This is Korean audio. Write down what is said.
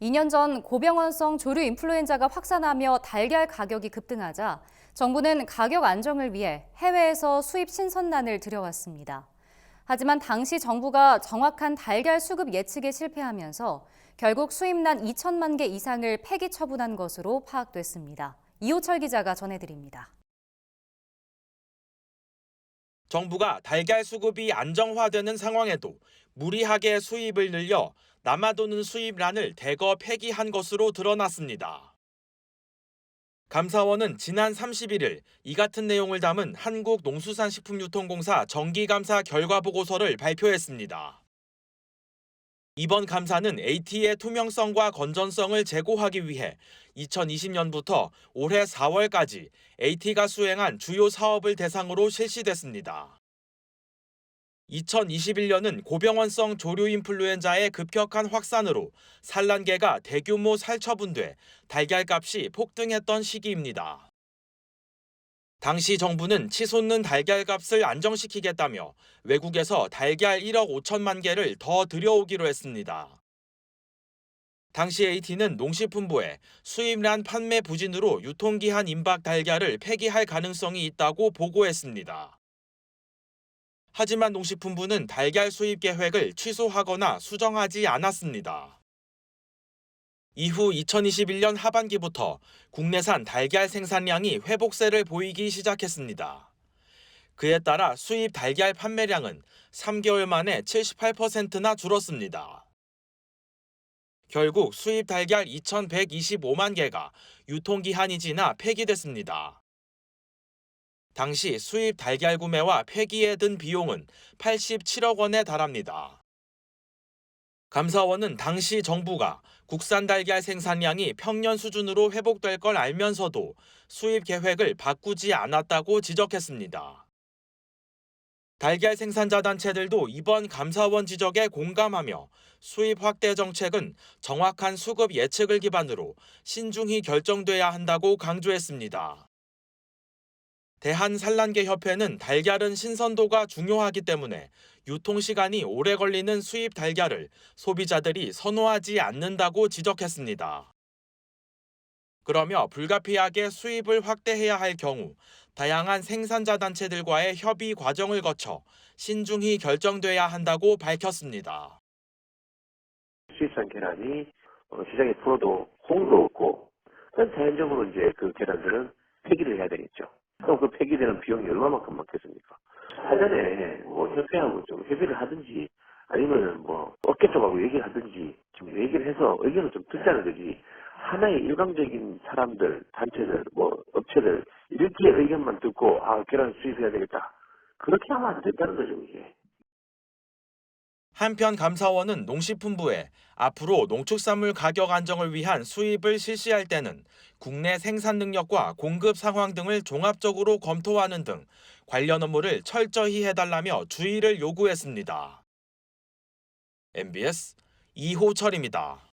2년 전 고병원성 조류 인플루엔자가 확산하며 달걀 가격이 급등하자 정부는 가격 안정을 위해 해외에서 수입 신선란을 들여왔습니다. 하지만 당시 정부가 정확한 달걀 수급 예측에 실패하면서 결국 수입란 2천만 개 이상을 폐기 처분한 것으로 파악됐습니다. 이호철 기자가 전해드립니다. 정부가 달걀 수급이 안정화되는 상황에도 무리하게 수입을 늘려 남아도는 수입란을 대거 폐기한 것으로 드러났습니다. 감사원은 지난 31일 이 같은 내용을 담은 한국농수산식품유통공사 정기감사 결과 보고서를 발표했습니다. 이번 감사는 AT의 투명성과 건전성을 제고하기 위해 2020년부터 올해 4월까지 AT가 수행한 주요 사업을 대상으로 실시됐습니다. 2021년은 고병원성 조류 인플루엔자의 급격한 확산으로 산란계가 대규모 살처분돼 달걀값이 폭등했던 시기입니다. 당시 정부는 치솟는 달걀값을 안정시키겠다며 외국에서 달걀 1억 5천만 개를 더 들여오기로 했습니다. 당시 AT는 농식품부에 수입란 판매 부진으로 유통기한 임박 달걀을 폐기할 가능성이 있다고 보고했습니다. 하지만 농식품부는 달걀 수입 계획을 취소하거나 수정하지 않았습니다. 이후 2021년 하반기부터 국내산 달걀 생산량이 회복세를 보이기 시작했습니다. 그에 따라 수입 달걀 판매량은 3개월 만에 78%나 줄었습니다. 결국 수입 달걀 2,125만 개가 유통기한이 지나 폐기됐습니다. 당시 수입 달걀 구매와 폐기에 든 비용은 87억 원에 달합니다. 감사원은 당시 정부가 국산 달걀 생산량이 평년 수준으로 회복될 걸 알면서도 수입 계획을 바꾸지 않았다고 지적했습니다. 달걀 생산자 단체들도 이번 감사원 지적에 공감하며 수입 확대 정책은 정확한 수급 예측을 기반으로 신중히 결정돼야 한다고 강조했습니다. 대한산란계 협회는 달걀은 신선도가 중요하기 때문에 유통시간이 오래 걸리는 수입 달걀을 소비자들이 선호하지 않는다고 지적했습니다. 그러며 불가피하게 수입을 확대해야 할 경우 다양한 생산자 단체들과의 협의 과정을 거쳐 신중히 결정돼야 한다고 밝혔습니다. 수입산 계란이 어, 시장에 풀어도 홍도 없고 자연적으로 이제 그 계란들은 폐기를 해야 되겠죠. 그럼 그 폐기되는 비용이 얼마만큼 먹겠습니까? 사전에 뭐 협회하고 좀 협의를 하든지 아니면은 뭐 업계 쪽하고 얘기를 하든지 좀 얘기를 해서 의견을 좀 듣자는 거지. 하나의 일방적인 사람들, 단체들, 뭐 업체들 이렇게 의견만 듣고 아 계란 수입해야 되겠다. 그렇게 하면 안 된다는 거죠 이게. 한편 감사원은 농식품부에 앞으로 농축산물 가격 안정을 위한 수입을 실시할 때는 국내 생산 능력과 공급 상황 등을 종합적으로 검토하는 등 관련 업무를 철저히 해달라며 주의를 요구했습니다. MBS 이호철입니다.